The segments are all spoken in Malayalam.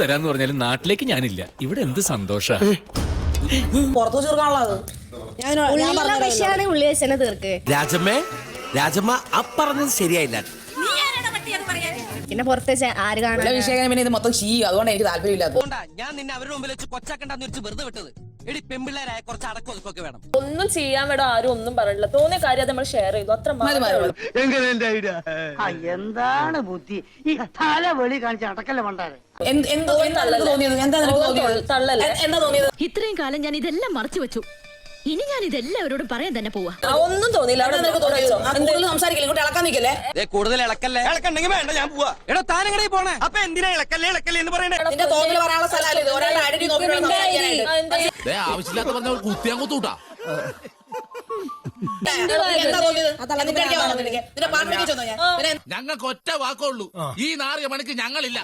തരാന്ന് പറഞ്ഞാലും നാട്ടിലേക്ക് ഞാനില്ല. ഇവിടെ എന്ത് സന്തോഷ. പുറത്തു ചെറുക്കാനുള്ളത് ഞാൻ പറഞ്ഞുതരാം. ഉള്ളി. വെച്ചനെ തീർക്ക്. രാജമ്മേ രാജമ്മ അപ്പറഞ്ഞത് ശരിയായില്ല. പിന്നെ പുറത്ത് ആര് കാണാൻ വിഷയം പിന്നെ ഇത് മൊത്തം ചെയ്യും അതുകൊണ്ട് എനിക്ക് താല്പര്യമില്ല. അതുകൊണ്ടാ ഞാൻ നിന്നെ അവരുടെ മുമ്പിൽ വെച്ച് കൊച്ചാക്കണ്ടെന്ന് വെച്ച് വെറുതെ വിട്ടത്. എടി പെമ്പിള്ളേരായ കുറച്ച് അടക്കം ഒതുക്കൊക്കെ വേണം. ഒന്നും ചെയ്യാൻ വേണ്ട ആരും ഒന്നും പറഞ്ഞില്ല. തോന്നിയ കാര്യം അത് നമ്മൾ ഷെയർ ചെയ്തു. അത്ര മതി, മതി, മാത്രമേ മതി. ഉള്ളൂ. ആ, എന്താണ് ബുദ്ധി? ഈ തല വെളി കാണിച്ച് അടക്കല്ല പണ്ടാരെ? എന്ത് എന്ത് എന്താ നിനക്ക് തോന്നിയത്? എന്താ നിനക്ക് തോന്നിയത് തള്ളല്ലേ? എ- എന്താ തോന്നിയത്? ഇത്രയും കാലം ഞാൻ ഇതെല്ലാം മറച്ചു വെച്ചു. ഇനി ഞാൻ ഇതെല്ലാവരോടും പറയാൻ തന്നെ പോവാ. ഒന്നും തോന്നിയില്ല. സംസാരിക്കില്ലേ അവിടെ നിനക്ക് തോന്നിയത് വെച്ചോ. കൂടുതൽ സംസാരിക്കില്ല? ഇങ്ങോട്ട് ഇളക്കാൻ നിൽക്കല്ലേ? ദേ, കൂടുതൽ ഇളക്കല്ലേ? ഇളക്കണ്ടെങ്കിൽ വേണ്ട ഞാൻ പോവാ. എടാ താനങ്ങടെ പോണേ? അപ്പൊ എന്തിനാ ഇളക്കല്ലേ ഇളക്കല്ലേ എന്ന് പറയണേ നിന്റെ തോന്നിൽ പറയാനുള്ള സ്ഥലമല്ല ഇത്? ഒരാളുടെ ഐഡന്റി നോക്കി ആവശ്യമില്ലാത്ത പറഞ്ഞ ഞാൻ? പിന്നെ? ഞങ്ങൾക്ക് ഒറ്റ വാക്കുള്ളൂ ഈ നാറിയ മണിക്ക് ഞങ്ങളില്ല.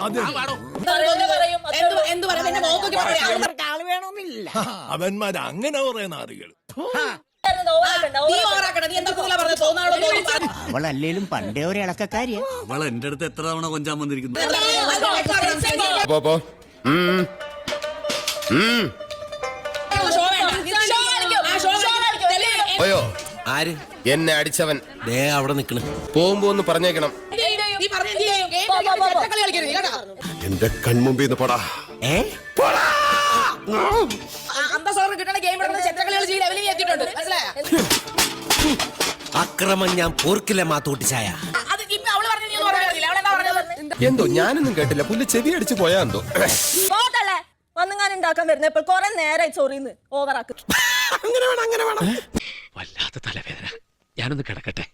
എന്ത് പറയാം? മോക്കൊക്കെ അവന്മാർ അങ്ങനെ പറയുന്ന ആളുകൾ ഓവറാക്കണ്ട, നീ ഓവറാക്കണ്ട. ഓവറാക്കണ്ട നീ എന്താ കൂടുതലാ പറഞ്ഞത് അവളല്ലേലും പണ്ടേ ഒരു ഇളക്കക്കാരിയാ. അവൾ എന്റെ അടുത്ത് എത്ര തവണ കൊഞ്ചാൻ വന്നിരിക്കുന്നു? അയ്യോ? ആര്? എന്നെ അടിച്ചവൻ. ദേ അവിടെ നിക്കണ്. പോകുമ്പോ ഒന്ന് പറഞ്ഞേക്കണം. എന്റെ കൺമുമ്പിന്ന് പടാ പോടാ. ഏ? കിട്ടണ ഗെയിം ചെത്രക്കളികൾ ചെയ്ത് ലെവലിൽ എത്തിയിട്ടുണ്ട്. മനസ്സിലായോ? അക്രമം ഞാൻ പോർക്കില്ല മാത്തൂട്ടി ചായ. അത് ഇപ്പൊ അവൾ പറഞ്ഞു നീ ഒന്നും പറഞ്ഞില്ല അവളെന്താ പറഞ്ഞത്? എന്തോ ഞാനൊന്നും കേട്ടില്ല. പുല്ല് ചെവി അടിച്ചു പോയാ എന്തോ? പോട്ടല്ലേ? വന്നുങ്ങാൻ ഉണ്ടാക്കാൻ വരുന്ന ഇപ്പോൾ കുറെ നേരമായി ചൊറിയുന്നു ഓവറാക്ക് അങ്ങനെ വേണം അങ്ങനെ വേണം. വല്ലാത്ത തലവേദന. ഞാനൊന്ന് കിടക്കട്ടെ.